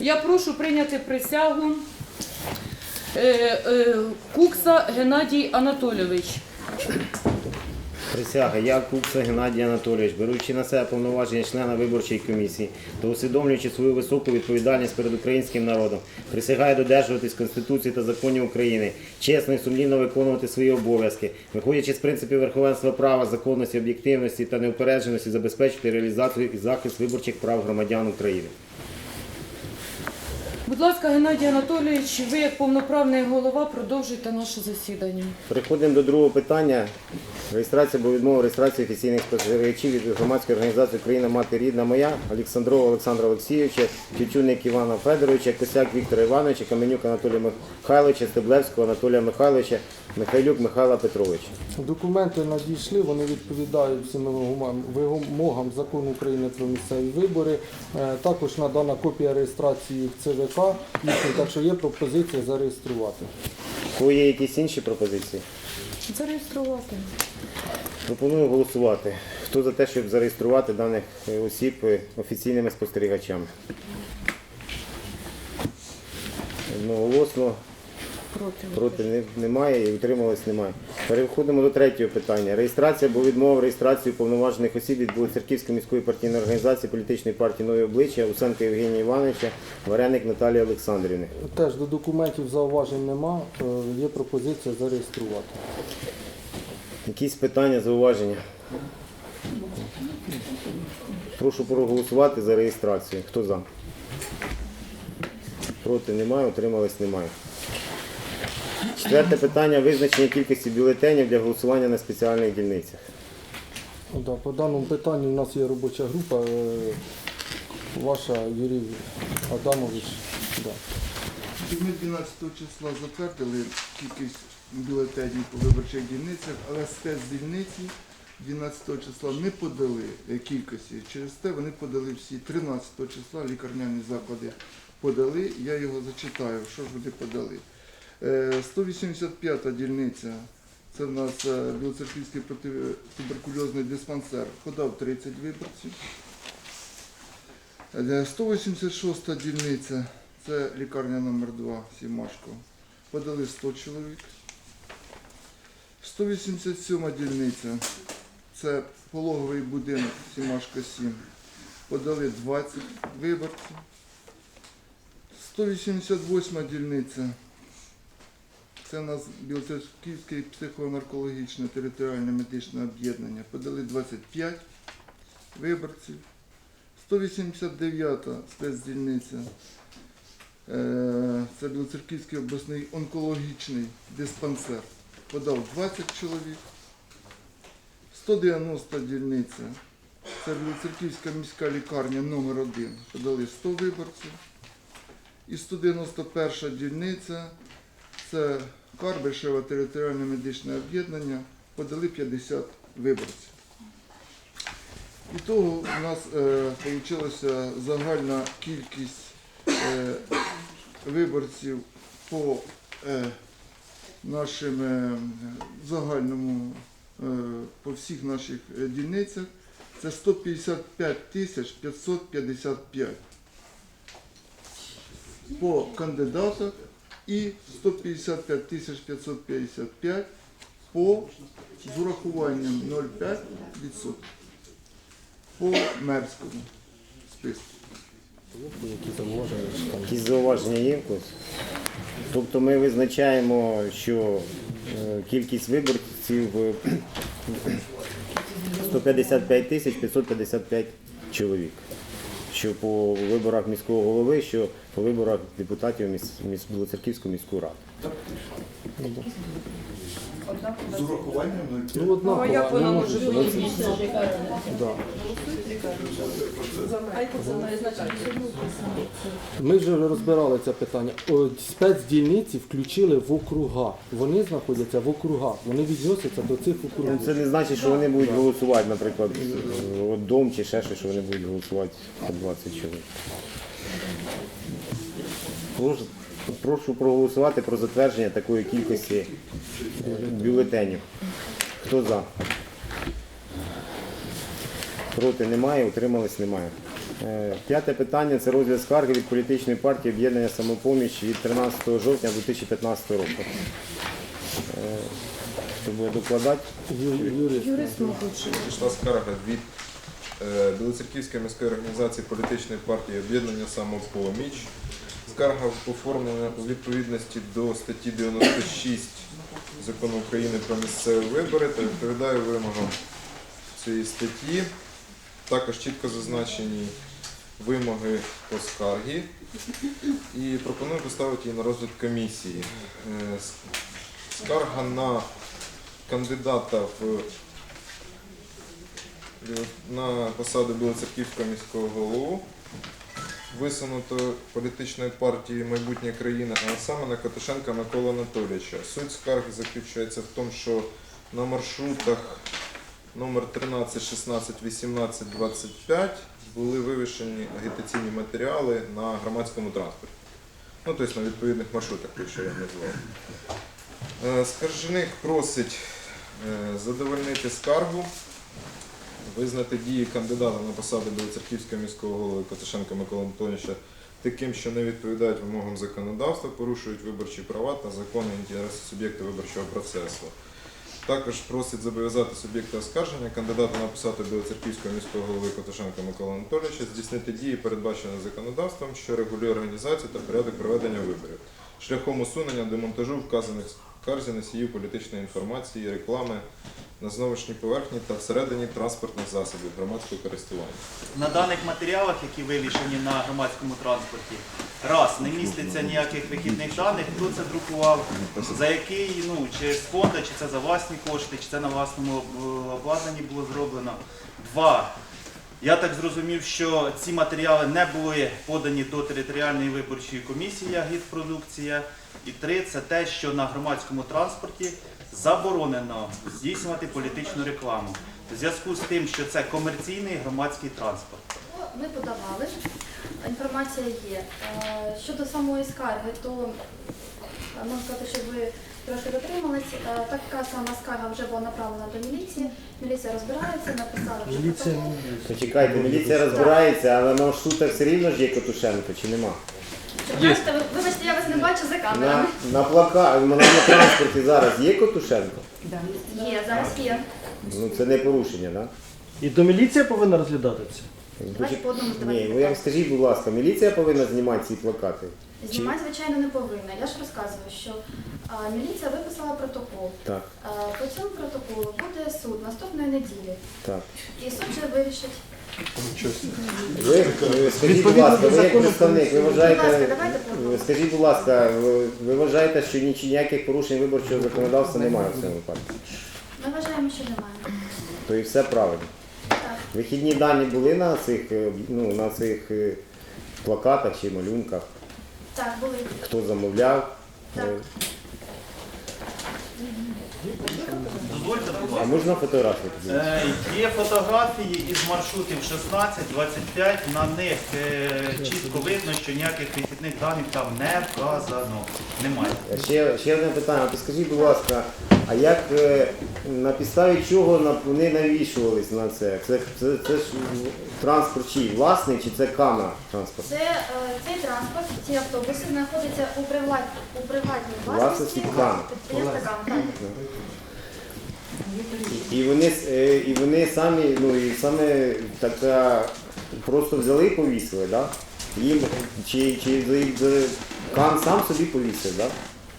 Я прошу прийняти присягу е, е, Кукса Геннадій Анатолійович. Присяга, я Кукса Геннадій Анатолійович, беручи на себе повноваження члена виборчої комісії та усвідомлюючи свою високу відповідальність перед українським народом, присягаю додержуватись Конституції та законів України, чесно і сумлінно виконувати свої обов'язки, виходячи з принципів верховенства права, законності, об'єктивності та неупередженості, забезпечити реалізацію і захист виборчих прав громадян України. Будь ласка, Геннадій Анатолійович, ви як повноправний голова продовжуйте наше засідання. Переходимо до другого питання. Реєстрація або відмова реєстрації офіційних спостерігачів від громадської організації Україна Мати Рідна Моя, Олександрова Олександра Олексійовича, Тютюник Івана Федоровича, Косяк Віктора Івановича, Каменюк Анатолія Михайловича, Стеблевського Анатолія Михайловича, Михайлюк Михайла Петровича. Документи надійшли, вони відповідають всім вимогам- закону України про місцеві вибори. Е, Також надана копія реєстрації в ЦВК, їхній, так що є пропозиція зареєструвати. У є якісь інші пропозиції? Зареєструвати. Пропоную голосувати. Хто за те, щоб зареєструвати даних е, осіб е, офіційними спостерігачами? Одноголосно. Проти. Проти не- немає і утрималось немає. Переходимо до третього питання. Реєстрація або відмова в реєстрації уповноважених осіб від Білоцерківської міської партійної організації політичної партії Нові обличчя Усенка Євгенія Івановича, Вареник Наталії Олександрівни. Теж до документів зауважень нема, е, є пропозиція зареєструвати. Якісь питання, зауваження? Прошу проголосувати за реєстрацію. Хто за? Проти немає, утрималось немає. Четверте питання визначення кількості бюлетенів для голосування на спеціальних дільницях. Да, по даному питанню у нас є робоча група. е, Ваша Юрій Адамович. Да. Ми 12 числа затвердили кількість бюлетенів по виборчих дільницях, але спецдільниці 12 числа не подали е, кількості. Через те вони подали всі 13 числа лікарняні заклади подали. Я його зачитаю, що ж вони подали. Е, 185 дільниця. Це в нас е, Білоцерківський протитуберкульозний диспансер. Подав 30 виборців. Е, 186 дільниця. Це лікарня номер 2 Сімашко. Подали 100 чоловік. 187 дільниця. Це пологовий будинок Сімашко 7. Подали 20 виборців. 188 дільниця. Це у нас Білоцерківське психонаркологічне територіальне медичне об'єднання. Подали 25 виборців. 189-та спецдільниця. Е, Це Білоцерківський обласний онкологічний диспансер. Подав 20 чоловік. 190 дільниця. Це Білоцерківська міська лікарня номер 1 Подали 100 виборців. І 191 дільниця. Це Карбишеве територіальне медичне об'єднання. Подали 50 виборців. І того у нас вийшла загальна кількість е, виборців по е, нашим е, загальному е, по всіх наших е, дільницях. Це 155 тисяч 555 по кандидатах і 155 тисяч 555 по з урахуванням 0,5% по мерському списку. Якісь зауваження є в? Тобто ми визначаємо, що е, кількість виборців е, 155 тисяч 555 чоловік. Що по виборах міського голови, що по виборах депутатів міс, міс, Білоцерківську міську раду. З урахуванням 0,5%. Ну, однаково, Ну, а як не вона може бути. бути? Да. Ми вже розбирали це питання. О, Спецдільниці включили в округа. Вони знаходяться в округах. Вони відносяться до цих Ну, округів. це не значить, що вони будуть голосувати, наприклад, от дом чи ще щось, що вони будуть голосувати по 20 чоловік. Прошу, прошу проголосувати про затвердження такої кількості бюлетенів. Хто за? Проти немає, утримались немає. Е, П'яте питання це розгляд скарги від політичної партії об'єднання самопоміч від 13 жовтня 2015 року. Е, Хто буде докладати? Юрист. Прийшла скарга від е, Білоцерківської міської організації політичної партії об'єднання самопоміч. Скарга оформлена у відповідності до статті 96 закону України про місцеві вибори та відповідає вимогам цієї статті. Також чітко зазначені вимоги по скаргі і пропоную поставити її на розгляд комісії. Е, Скарга на кандидата в на посаду Білоцерківського міського голову, висунуто політичної партії Майбутнє країни, а саме на Катушенка Микола Анатолійовича. Суть скарги заключається в тому, що на маршрутах номер 13, 16, 18, 25 були вивішені агітаційні матеріали на громадському транспорті. Ну, тобто на відповідних маршрутах, ті, що я назвав. Е, Скарженик просить е, задовольнити скаргу, визнати дії кандидата на посаду Білоцерківського міського голови Котишенка Микола Антоновича таким, що не відповідають вимогам законодавства, порушують виборчі права та законні інтереси суб'єкта виборчого процесу. Також просить зобов'язати суб'єкта оскарження кандидата на посаду Білоцерківського міського голови Котошенка Микола Анатолійовича здійснити дії, передбачені законодавством, що регулює організацію та порядок проведення виборів, шляхом усунення демонтажу вказаних скарзі носіїв політичної інформації, реклами на зновішній поверхні та всередині транспортних засобів громадського користування. На даних матеріалах, які вивішені на громадському транспорті, раз не міститься ніяких вихідних даних, хто це друкував, за який, ну чи з фонду, чи це за власні кошти, чи це на власному обладнанні було зроблено. Два. Я так зрозумів, що ці матеріали не були подані до територіальної виборчої комісії агітпродукція. І три це те, що на громадському транспорті заборонено здійснювати політичну рекламу. В зв'язку з тим, що це комерційний громадський транспорт. Ми подавали, інформація є. Е, Щодо самої скарги, то е, можна сказати, що ви трошки дотримались. Е, Така сама скарга вже була направлена до міліції. Міліція розбирається, написала вже Міліція протокол. Почекайте, міліція розбирається, але на маршрутах все рівно ж є Котушенко чи нема? Ви- Вибачте, я не бачу за камерами. на на, на транспорті зараз є Котушенко? Є, зараз є. Ну це не порушення, так? І то міліція повинна розглядати це. Давайте по одному Ні, ви як скажіть, будь ласка, міліція повинна знімати ці плакати? Знімати, звичайно, не повинна. Я ж розказую, що а, міліція виписала протокол. Так, А, По цьому протоколу буде суд наступної неділі. так. І суд вже вирішить. Ви е, скажіть, будь ласка, ви як представник, ви вважаєте, скажіть, будь ласка, ви, ви вважаєте, що ніч- ніяких порушень виборчого законодавства немає в цьому випадку? Ми вважаємо, що немає. То і все правильно. Вихідні дані були на цих, е, ну, на цих е, плакатах чи малюнках? Так, були. Хто замовляв? Так. Е, Дозвольте, будь А можна фотографію? Е, Є фотографії із маршрутів 16-25, на них е, чітко видно, що ніяких вихідних даних там не вказано. Немає. Ще, ще одне питання. Підскажіть, будь ласка, а як е, на підставі чого на- вони навішувались на це? Це, це, це ж транспорт чий? Власний чи це кама транспорт? Це, е, цей транспорт, ці автобуси знаходяться у, приват, у приватній Власності власності КАМ. підприємства КАМ. Так. І, вони, е, і вони самі, ну і саме така просто взяли і повісили, да? Їм, чи, чи за- за- Кан сам собі повісив, да?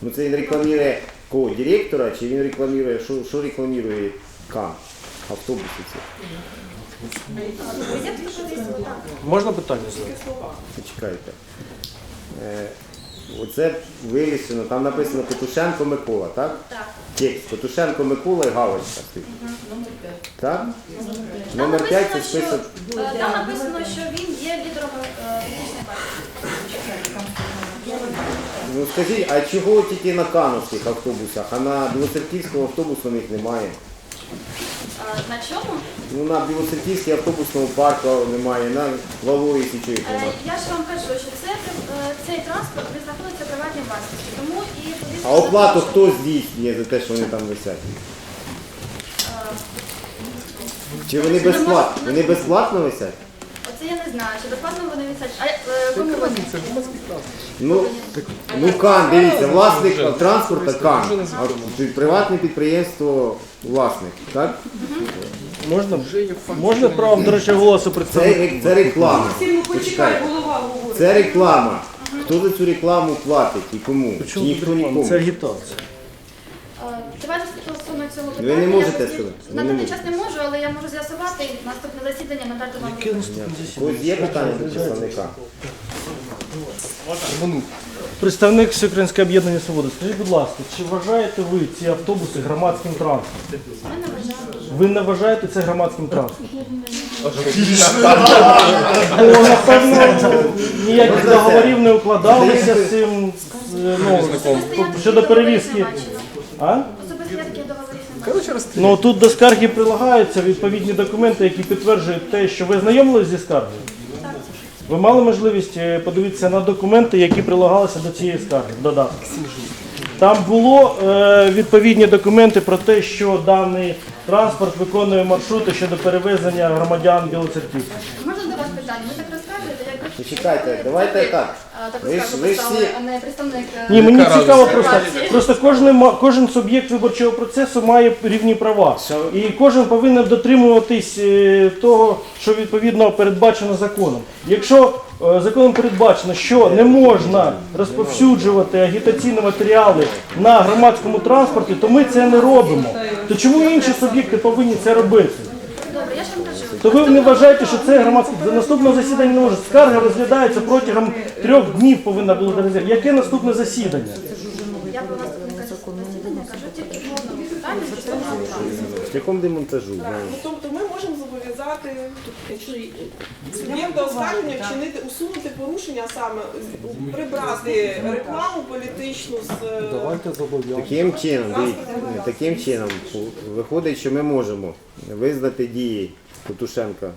Ну це він рекламує кого? Директора, чи він рекламує, що, що рекламує Кан? Автобуси ці. Так. Можна питання задати? Почекайте. Оце вирішено, там написано Петушенко Микола, так? Так. Текст Петушенко Микола і галочка стоїть. Так? Там Номер 5 це написано, список. що, е, там написано, що він є лідером е, політичної партії. Ну скажіть, а чого тільки на кановських автобусах, а на білоцерківського автобусу них немає? На чому? Ну на білоцерківській автобусному парку немає, на Валої Січових Е, немає. Я ж вам кажу, що це, е, цей транспорт він знаходиться в приватній власності. Тому і А оплату те, хто здійснює за те, що вони там висять? що, е, Чи вони безплатно? Вони безплатно висять? Оце я не знаю, чи безплатно вони висять. А е, кому вони? Ну, ну Кан, дивіться, власник транспорту Кан, а приватне підприємство власник, так? Можна? Можна право, до речі, голосу Це, представити? це реклама. Ну почекай. Це реклама. Хто за цю рекламу платить і кому? Чи ніхто нікому? Це агітація. Е, Давайте стосовно цього Ви не можете я сказати? На даний час не можу, але я можу з'ясувати наступне засідання надати вам. Ось є питання до представника. Представник Всеукраїнського об'єднання свободи, скажіть, будь ласка, чи вважаєте ви ці автобуси громадським транспортом? Ми не вважаємо. Ви не вважаєте це громадським транспортом? Бо, напевно, ніяких договорів не укладалися з цим, з, ну, щодо перевізки. А? Особисто я таких договорів не маю. Ну тут до скарги прилагаються відповідні документи, які підтверджують те, що ви знайомились зі скаргою. Ви мали можливість е, подивитися на документи, які прилагалися до цієї скарги, додатку? Там було е, відповідні документи про те, що даний транспорт виконує маршрути щодо перевезення громадян Білоцерківська. Можна до вас питання? Ви так розказуєте, як ви Почекайте, давайте так. Ви ж- ви ж всі- а не представник. е, Ні, мені цікаво просто, просто кожен, ма- кожен суб'єкт виборчого процесу має рівні права. Що- І кожен повинен дотримуватись е, того, що відповідно передбачено законом. Якщо е, законом передбачено, що не можна розповсюджувати агітаційні матеріали на громадському транспорті, то ми це не робимо. То чому інші суб'єкти повинні це робити? Добре, я ж вам кажу. То ви не вважаєте, що це громадське за наступного засідання не може. Скарга розглядається протягом трьох днів повинна була розглядати. Яке наступне засідання? Я про засідання кажу тільки. Шляхом демонтажу. да. Ну, тобто ми можемо зобов'язати якщо суб'єкта оскарження вчинити, усунути порушення саме, з- прибрати рекламу політичну з е, Давайте зобов'язати. Таким чином, дивіться, таким чином виходить, що ми можемо визнати дії Кутушенка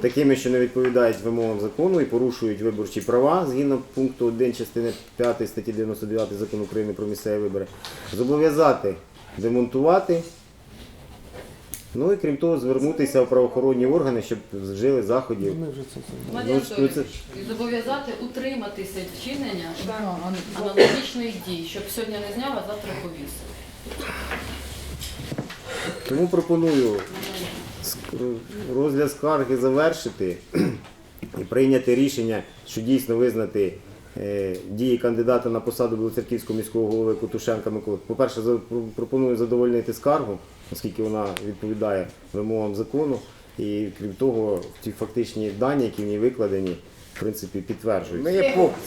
такими, що не відповідають вимогам закону і порушують виборчі права згідно пункту 1 частини 5 статті 99 закону України про місцеві вибори, зобов'язати демонтувати. Ну і крім того, звернутися в правоохоронні органи, щоб вжили заходів. Ми вже це все. Ну, ну, це- І зобов'язати утриматися від вчинення аналогічних дій, щоб сьогодні не зняв, а завтра повісив. Тому пропоную розгляд скарги завершити і прийняти рішення, що дійсно визнати е, дії кандидата на посаду Білоцерківського міського голови Кутушенка Миколи. По-перше, пропоную задовольнити скаргу, оскільки вона відповідає вимогам закону. І крім того, ті фактичні дані, які в ній викладені, в принципі, підтверджують. Ми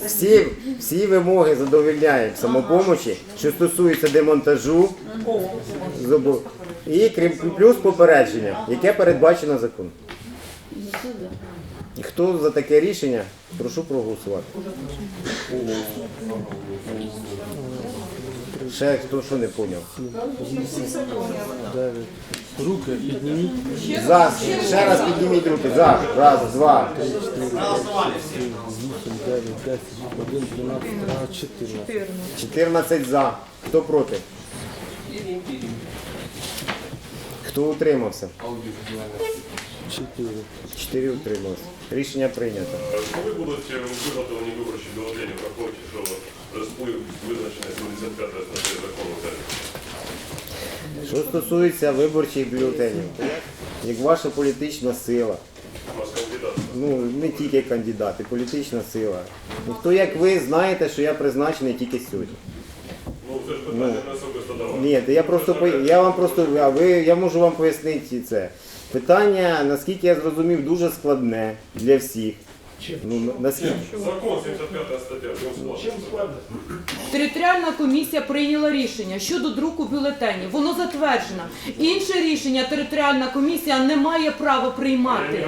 всі, всі вимоги задовольняємо самопомочі, що стосується демонтажу, І крім плюс попередження, яке передбачено законом. І Хто за таке рішення, прошу проголосувати. Ще хто що не поняв. Руки підніміть. За, ще раз підніміть руки. За. Раз, два. Вісім, дев'ять, один, тринадцять, чотирнадцять. 14 за. Хто проти? Хто утримався? Чотири. 4 утрималися. Рішення прийнято. Коли будуть е, виготовлені виборчі бюлетені, враховуючи, що розплив визначений 75 статтею закону України? Що стосується виборчих бюлетенів, як ваша політична сила, ну не тільки кандидати, політична сила. Ніхто, як ви, знаєте, що я призначений тільки сьогодні. Ну, це ж питання не особисто до вас. Ні, я просто я вам просто а ви я можу вам пояснити це. Питання, наскільки я зрозумів, дуже складне для всіх. Ну на- наскільки Закон 75 стаття, ньому складно. Територіальна комісія прийняла рішення щодо друку бюлетенів. Воно затверджено. Інше рішення територіальна комісія не має права приймати.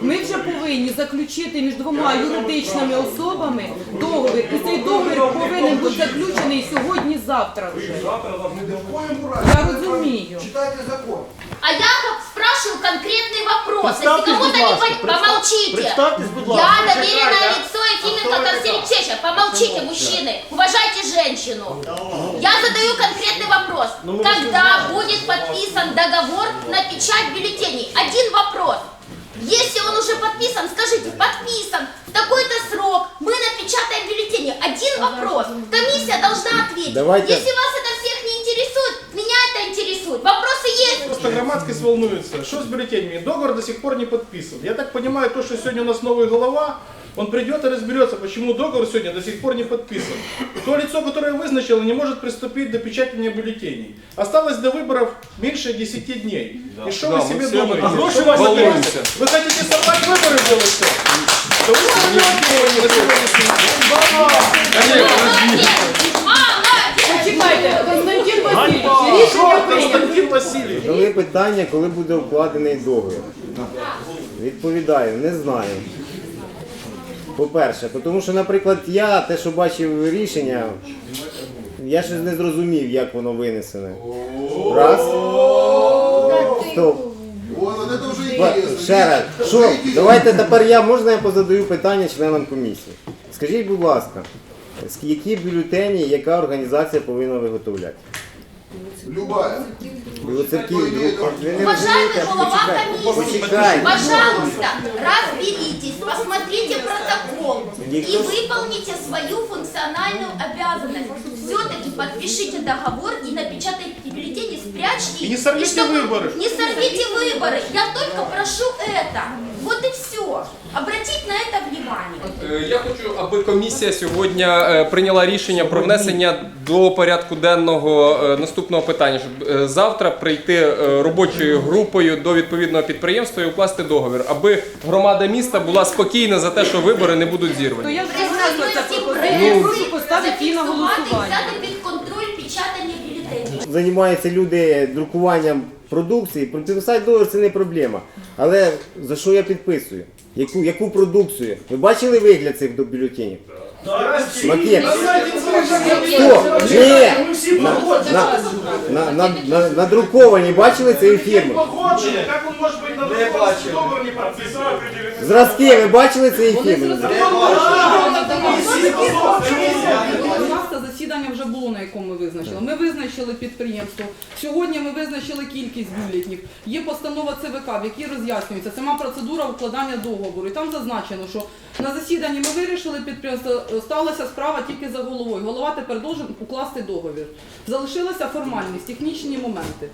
Ми вже повинні заключити між двома юридичними особами договір, і цей договір повинен бути заключений сьогодні-завтра вже. Я розумію. А я вот спрашиваю конкретный вопрос. Если Представьтесь, кому-то будь не ласка, пон- представ- помолчите. Представьтесь, будь Я доверенное лицо Ефименко Константин Чечев. Помолчите, мужчины. Уважайте женщину. Я задаю конкретный вопрос. Ну, мы Когда будет подписан договор на печать бюллетеней? Один вопрос. Если он уже подписан, скажите, подписан в такой-то срок, мы напечатаем бюллетени. Один вопрос. Комиссия должна ответить. Давайте- Если вас это всех не интересует, меня это интересует. Вопросы есть? Просто громадскость волнуется. Что с бюллетенями? Договор до сих пор не подписан. Я так понимаю, то, что сегодня у нас новый голова, он придет и разберется, почему договор сегодня до сих пор не подписан. То лицо, которое вызначило, не может приступить до печатания бюллетеней. Осталось до выборов меньше 10 дней. И что вы себе думаете? Что вас волнуемся. это? Вы хотите сорвать выборы делать все? Да вы сорвете на Почекайте, Константин Васильович, рішення прийнято. Константин питання, коли буде укладений договір. Відповідаю, не знаю. По-перше, тому що, наприклад, я те, що бачив рішення, я щось не зрозумів, як воно винесене. Раз. Стоп. О, это уже Ба- интересно. Ще раз. Що? Давайте тепер я можна я позадаю питання членам комісії. Скажіть, будь ласка, які бюлетені, яка організація повинна виготовляти? Любая. Білоцерків, друг. Ви не Уважаемый розумієте? голова Почекайте, комиссии, почекайте. пожалуйста, разберитесь, посмотрите протокол и Никто- выполните свою функциональную обязанность. Все-таки подпишите договор и напечатайте бюллетени, спрячьте. И не сорвите чтобы- выборы. Не сорвите выборы. Я только прошу это. Вот и все. Обратить на это внимание. Е, Я хочу, аби комісія сьогодні е, прийняла рішення про внесення до порядку денного е, наступного питання, щоб е, завтра прийти е, робочою групою до відповідного підприємства і укласти договір, аби громада міста була спокійна за те, що вибори не будуть То зірвані. я пропозицію. преси, Прошу поставити її на зафіксувати, голосування. взяти під контроль печатання бюлетенів. Займаються люди друкуванням продукції, підписати договір це не проблема. Але за що я підписую? Яку, яку продукцію? Ви бачили вигляд цих до- бюлетенів? Макет. Хто? Ні! На, на, на, на, на, надруковані бачили цієї фірми? Як він може бути не підписаний? Зразки, ви бачили цієї фірми? У нас це засідання вже було, на якому ми визначили. Визначили підприємство. Сьогодні ми визначили кількість бюлетнів. Є постанова ЦВК, в якій роз'яснюється сама процедура укладання договору. І там зазначено, що на засіданні ми вирішили підприємство, е, сталася справа тільки за головою. Голова тепер должен укласти договір. Залишилася формальність, технічні моменти.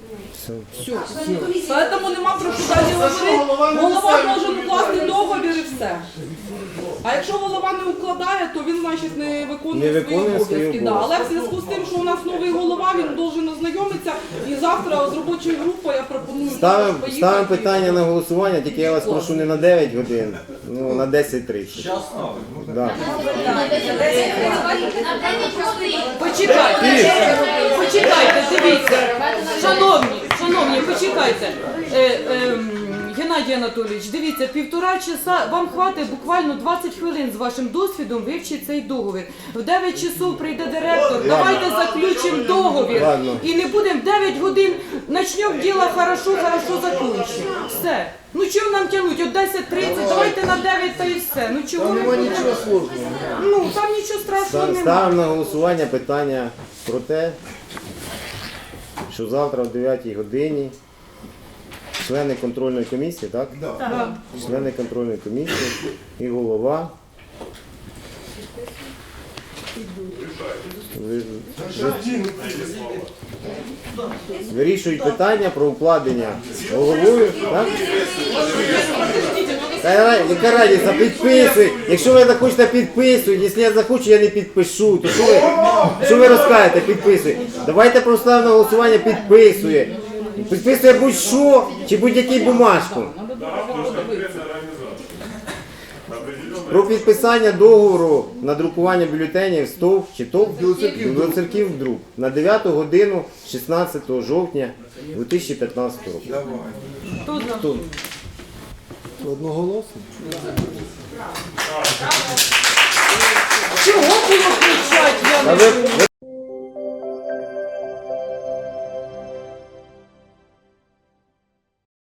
Все. Тому нема про що далі говорити. Голова може укласти договір і все. А якщо голова не укладає, то він значить не виконує, Не свої виконує свої обов'язки. Да. обов'язки. Але в зв'язку з тим, що у нас новий голова, він должен ознайомитися. І завтра з робочою групою я пропоную Ставимо поїхати. ставимо питання на голосування, тільки я вас прошу не на 9 годин, ну на 10.30. Да. На 9 годин. Почекайте, почекайте, дивіться. Шановні, шановні, почекайте. Е, ем, Геннадій Анатолійович, дивіться, півтора часа, вам хватить буквально 20 хвилин з вашим досвідом вивчити цей договір. В 9 часов прийде директор, давайте заключимо договір. І не будемо 9 годин, почнемо діло хорошо, хорошо закончимо. Все. Ну чого нам тягнуть? От 10.30, давайте на 9 та і все. Ну чого? Нема нічого сложного. Ну, там нічого страшного немає. Ставимо на голосування питання про те, що завтра о 9 годині члени контрольної комісії, так? Так. Члени контрольної комісії і голова. Ви- Вирішують питання про укладення головою, так? Та ра- яка разниця, підписуй. Якщо ви захочете, підписуйте. Якщо я захочу, я не підпишу. То що ви, що ви розкажете, підписуй. Давайте проставимо на голосування, підписує. Підписує будь-що чи будь-який бумажку. Про підписання договору на друкування бюлетенів СТОВ чи ТОВ Білоцерків друк на 9 годину 16 жовтня 2015 року. Хто? Одноголосно. Чого було кричати?